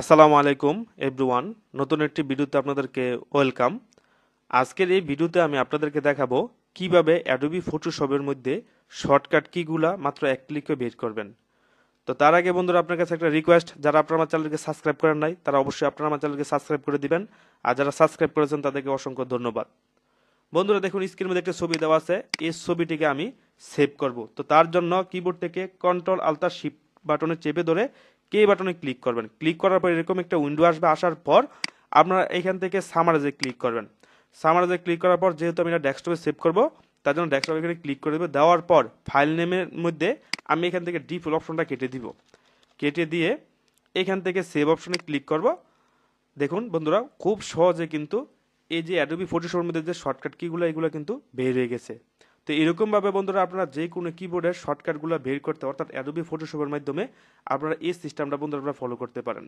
আসসালামু আলাইকুম এভরিওয়ান নতুন একটি ভিডিওতে আপনাদেরকে ওয়েলকাম আজকের এই ভিডিওতে আমি আপনাদেরকে দেখাবো কীভাবে অ্যাডোবি ফটোশপের মধ্যে শর্টকাট কিগুলা মাত্র এক ক্লিকে বের করবেন। তো তার আগে বন্ধুরা, আপনার কাছে একটা রিকোয়েস্ট যারা আপনার আমার চ্যানেলকে সাবস্ক্রাইব করেন নাই, তারা অবশ্যই আপনার আমার চ্যানেলকে সাবস্ক্রাইব করে দিবেন। আর যারা সাবস্ক্রাইব করেছেন, তাদেরকে অসংখ্য ধন্যবাদ। বন্ধুরা, দেখুন স্ক্রিনের মধ্যে একটা ছবি দেওয়া আছে। এই ছবিটিকে আমি সেভ করব। তো তার জন্য কিবোর্ড থেকে কন্ট্রোল আলতা শিফট বাটনে চেপে ধরে কে বাটনে ক্লিক করবেন। ক্লিক করার পর এরকম একটা উইন্ডো আসবে, আসার পর আপনারা এখান থেকে সামারাজে ক্লিক করবেন। সামারাজে ক্লিক করার পর যেহেতু আমি এটা ডেস্কটপে সেভ করব, তার জন্য ডেস্কটপে এখানে ক্লিক করে দেবো। দেওয়ার পর ফাইল নেমের মধ্যে আমি এখান থেকে ডিফল্ট অপশনটা কেটে দিব। কেটে দিয়ে এখান থেকে সেভ অপশনে ক্লিক করব। দেখুন বন্ধুরা, খুব সহজে কিন্তু এই যে অ্যাডোবি ফটোশপের মধ্যে যে শর্টকাট কিগুলো এগুলো কিন্তু বের হয়ে গেছে। তো এরকমভাবে বন্ধুরা আপনারা যে কোনো কিবোর্ডের শর্টকাটগুলো বের করতে অর্থাৎ অ্যাডোবি ফটোশপের মাধ্যমে আপনারা এই সিস্টেমটা বন্ধুরা আপনারা ফলো করতে পারেন।